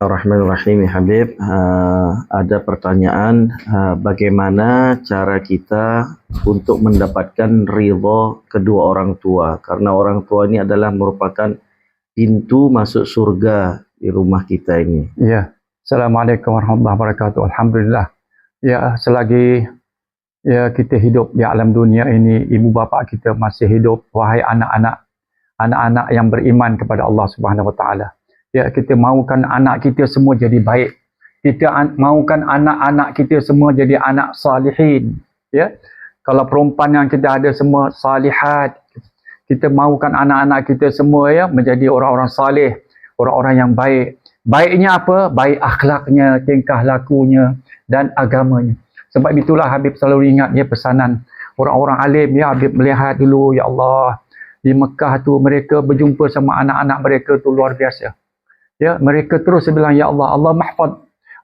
Bismillahirrahmanirrahim ya Habib. Uh, ada pertanyaan uh, bagaimana cara kita untuk mendapatkan ridha kedua orang tua karena orang tua ini adalah merupakan pintu masuk surga di rumah kita ini. Ya. Assalamualaikum warahmatullahi wabarakatuh. Alhamdulillah. Ya, selagi ya kita hidup di alam dunia ini ibu bapa kita masih hidup wahai anak-anak anak-anak yang beriman kepada Allah Subhanahu wa taala ya kita mahukan anak kita semua jadi baik. Kita mahukan anak-anak kita semua jadi anak salihin. Ya kalau perempuan yang kita ada semua salihat. Kita mahukan anak-anak kita semua ya menjadi orang-orang salih orang-orang yang baik. Baiknya apa? Baik akhlaknya tingkah lakunya dan agamanya. Sebab itulah Habib selalu ingat ya pesanan. Orang-orang alim ya Habib melihat dulu ya Allah di Mekah tu mereka berjumpa sama anak-anak mereka tu luar biasa ya mereka terus bilang ya Allah Allah mahfad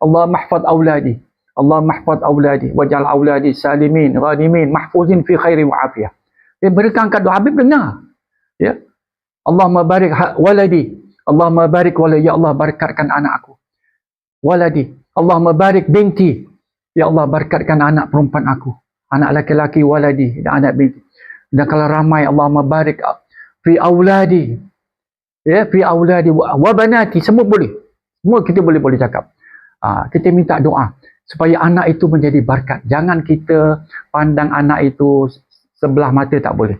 Allah mahfad auladi Allah mahfad auladi wajal auladi salimin ghanimin mahfuzin fi khairi wa afiyah. Ya mereka angkat doa Habib dengar. Ya Allah mabarik ha, waladi Allah mabarik waladi ya Allah barakatkan anak aku. Waladi Allah mabarik binti. Ya Allah barakatkan anak perempuan aku. Anak laki-laki waladi dan anak binti. Dan kalau ramai Allah mabarik fi auladi ya fi auladi wa banati semua boleh. Semua kita boleh boleh cakap. Ha, kita minta doa supaya anak itu menjadi berkat. Jangan kita pandang anak itu sebelah mata tak boleh.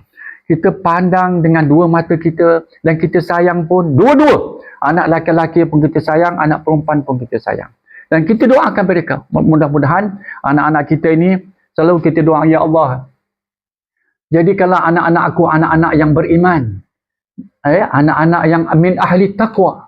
Kita pandang dengan dua mata kita dan kita sayang pun dua-dua. Anak laki-laki pun kita sayang anak perempuan pun kita sayang. Dan kita doakan mereka mudah-mudahan anak-anak kita ini selalu kita doa ya Allah jadikanlah anak-anak aku anak-anak yang beriman eh, anak-anak yang min ahli taqwa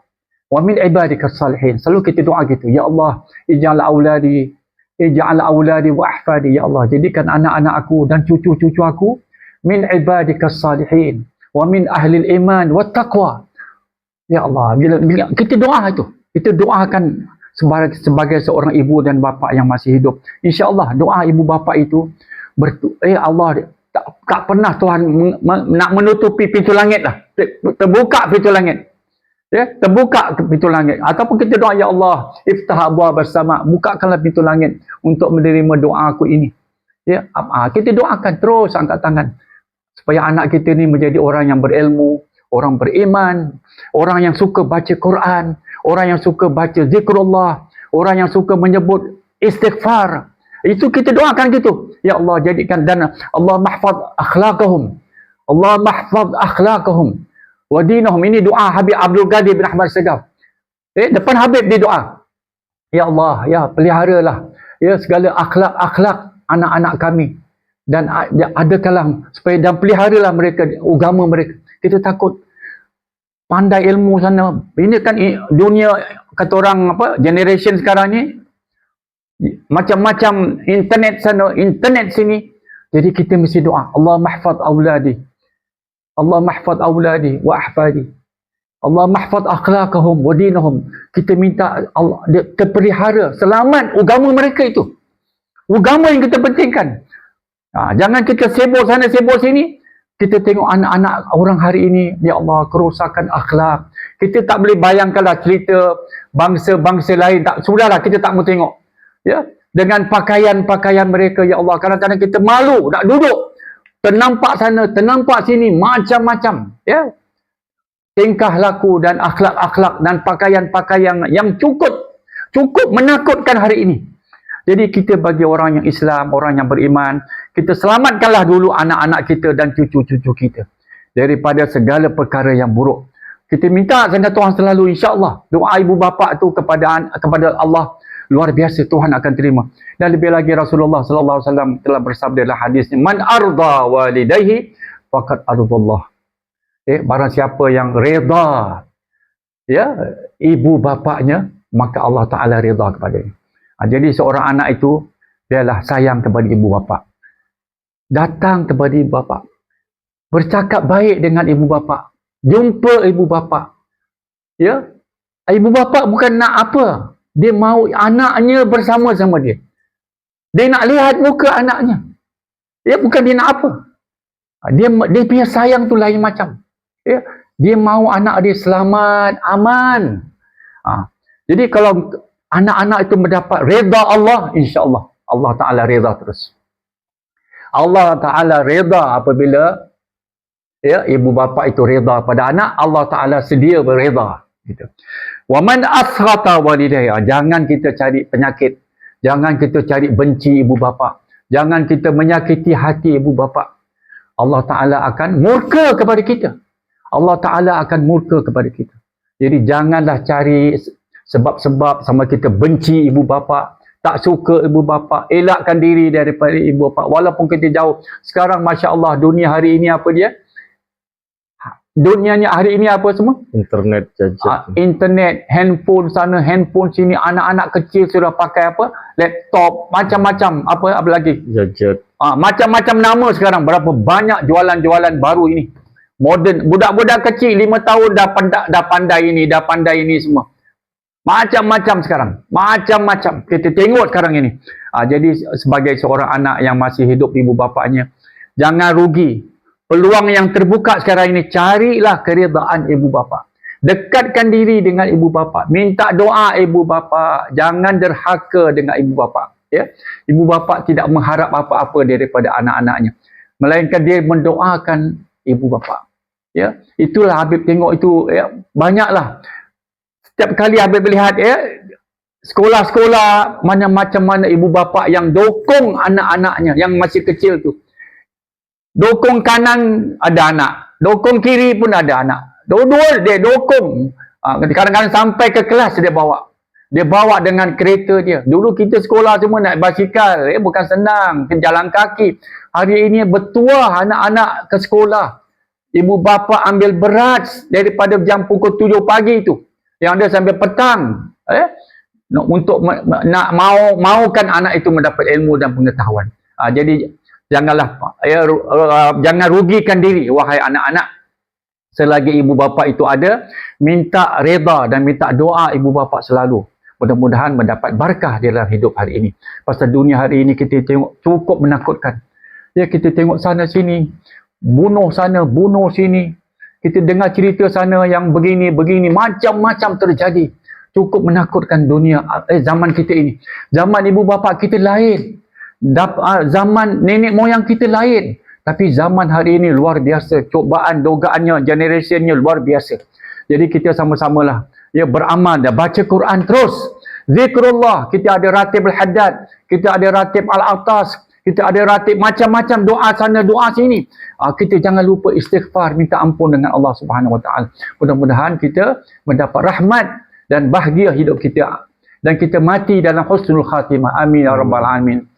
wa min ibadika salihin. Selalu kita doa gitu ya Allah ij'al auladi ij'al auladi wa ahfadi ya Allah jadikan anak-anak aku dan cucu-cucu aku min ibadika salihin wa min ahli iman wa taqwa. Ya Allah bila, bila kita doa itu kita doakan sebagai, sebagai seorang ibu dan bapa yang masih hidup. Insyaallah doa ibu bapa itu bertu eh Allah tak, tak pernah Tuhan nak menutupi pintu langit lah. Terbuka pintu langit. Ya, terbuka pintu langit. Ataupun kita doa, Ya Allah, iftah abuah bersama. Bukakanlah pintu langit untuk menerima doa aku ini. Ya, kita doakan terus angkat tangan. Supaya anak kita ni menjadi orang yang berilmu, orang beriman, orang yang suka baca Quran, orang yang suka baca zikrullah, orang yang suka menyebut istighfar, itu kita doakan gitu. Ya Allah jadikan dan Allah mahfaz akhlaqahum. Allah mahfaz akhlaqahum wa dinahum. Ini doa Habib Abdul Ghani bin Ahmad Segaf. Eh depan Habib dia doa. Ya Allah, ya peliharalah ya segala akhlak-akhlak anak-anak kami dan ada kalang supaya dan peliharalah mereka agama mereka. Kita takut pandai ilmu sana. Ini kan dunia kata orang apa generation sekarang ni macam-macam internet sana, internet sini. Jadi kita mesti doa, Allah mahfaz auladi. Allah mahfaz auladi wa ahfadi. Allah mahfaz akhlaqahum wa dinahum. Kita minta Allah dia terpelihara, selamat agama mereka itu. Agama yang kita pentingkan. Ha, jangan kita sibuk sana sibuk sini. Kita tengok anak-anak orang hari ini, ya Allah, kerosakan akhlak. Kita tak boleh bayangkanlah cerita bangsa-bangsa lain. Tak, sudahlah, kita tak mau tengok ya? Dengan pakaian-pakaian mereka ya Allah. Kadang-kadang kita malu nak duduk. Ternampak sana ternampak sini macam-macam. Ya? Tingkah laku dan akhlak-akhlak dan pakaian-pakaian yang cukup cukup menakutkan hari ini. Jadi kita bagi orang yang Islam orang yang beriman kita selamatkanlah dulu anak-anak kita dan cucu-cucu kita. Daripada segala perkara yang buruk. Kita minta kepada Tuhan selalu insya-Allah doa ibu bapa tu kepada kepada Allah luar biasa Tuhan akan terima. Dan lebih lagi Rasulullah sallallahu alaihi wasallam telah bersabda dalam hadisnya, "Man arda walidayhi faqad ardallah." Eh, barang siapa yang redha ya ibu bapaknya, maka Allah Taala redha kepadanya. Ha, jadi seorang anak itu dialah sayang kepada ibu bapa. Datang kepada ibu bapa. Bercakap baik dengan ibu bapa. Jumpa ibu bapa. Ya. Ibu bapa bukan nak apa? Dia mau anaknya bersama sama dia. Dia nak lihat muka anaknya. Ya bukan dia nak apa. Dia dia punya sayang tu lain macam. Ya, dia mau anak dia selamat, aman. Ha. Jadi kalau anak-anak itu mendapat reda Allah, insya-Allah Allah Taala reda terus. Allah Taala reda apabila ya ibu bapa itu reda pada anak, Allah Taala sedia berreda gitu. Wa man asghata walidayya, jangan kita cari penyakit, jangan kita cari benci ibu bapa, jangan kita menyakiti hati ibu bapa. Allah Taala akan murka kepada kita. Allah Taala akan murka kepada kita. Jadi janganlah cari sebab-sebab sama kita benci ibu bapa, tak suka ibu bapa, elakkan diri daripada ibu bapa walaupun kita jauh. Sekarang masya-Allah dunia hari ini apa dia? Dunianya hari ini apa semua? Internet Ah, jajak. internet, handphone sana, handphone sini, anak-anak kecil sudah pakai apa? Laptop, macam-macam. Apa apa lagi? Jajak. Ah, macam-macam nama sekarang. Berapa banyak jualan-jualan baru ini. Modern. Budak-budak kecil, lima tahun dah pandai, dah pandai ini, dah pandai ini semua. Macam-macam sekarang. Macam-macam. Kita tengok sekarang ini. Ah, jadi sebagai seorang anak yang masih hidup ibu bapaknya, jangan rugi. Peluang yang terbuka sekarang ini, carilah keridaan ibu bapa. Dekatkan diri dengan ibu bapa. Minta doa ibu bapa. Jangan derhaka dengan ibu bapa. Ya? Ibu bapa tidak mengharap apa-apa daripada anak-anaknya. Melainkan dia mendoakan ibu bapa. Ya, itulah Habib tengok itu ya, banyaklah. Setiap kali Habib lihat ya, sekolah-sekolah mana macam mana ibu bapa yang dokong anak-anaknya yang masih kecil tu. Dokong kanan ada anak, dokong kiri pun ada anak. Dua-dua dia dokong. Ah, Kadang-kadang sampai ke kelas dia bawa. Dia bawa dengan kereta dia. Dulu kita sekolah semua naik basikal. Eh, bukan senang. Jalan kaki. Hari ini bertuah anak-anak ke sekolah. Ibu bapa ambil berat daripada jam pukul 7 pagi tu. Yang ada sampai petang. Eh? Untuk nak mau maukan anak itu mendapat ilmu dan pengetahuan. Ah, jadi janganlah ya, uh, jangan rugikan diri. Wahai anak-anak selagi ibu bapa itu ada minta reda dan minta doa ibu bapa selalu. Mudah-mudahan mendapat berkah di dalam hidup hari ini. Pasal dunia hari ini kita tengok cukup menakutkan. Ya kita tengok sana sini bunuh sana bunuh sini. Kita dengar cerita sana yang begini begini macam-macam terjadi. Cukup menakutkan dunia eh, zaman kita ini. Zaman ibu bapa kita lain zaman nenek moyang kita lain. Tapi zaman hari ini luar biasa. Cobaan dogaannya generationnya luar biasa. Jadi kita sama-samalah ya beramal dan baca Quran terus. Zikrullah kita ada ratib al-haddad kita ada ratib al-atas kita ada ratib macam-macam doa sana doa sini. Ah, kita jangan lupa istighfar minta ampun dengan Allah Subhanahu wa taala. Mudah-mudahan kita mendapat rahmat dan bahagia hidup kita. Dan kita mati dalam husnul khatimah. Amin ya rabbal alamin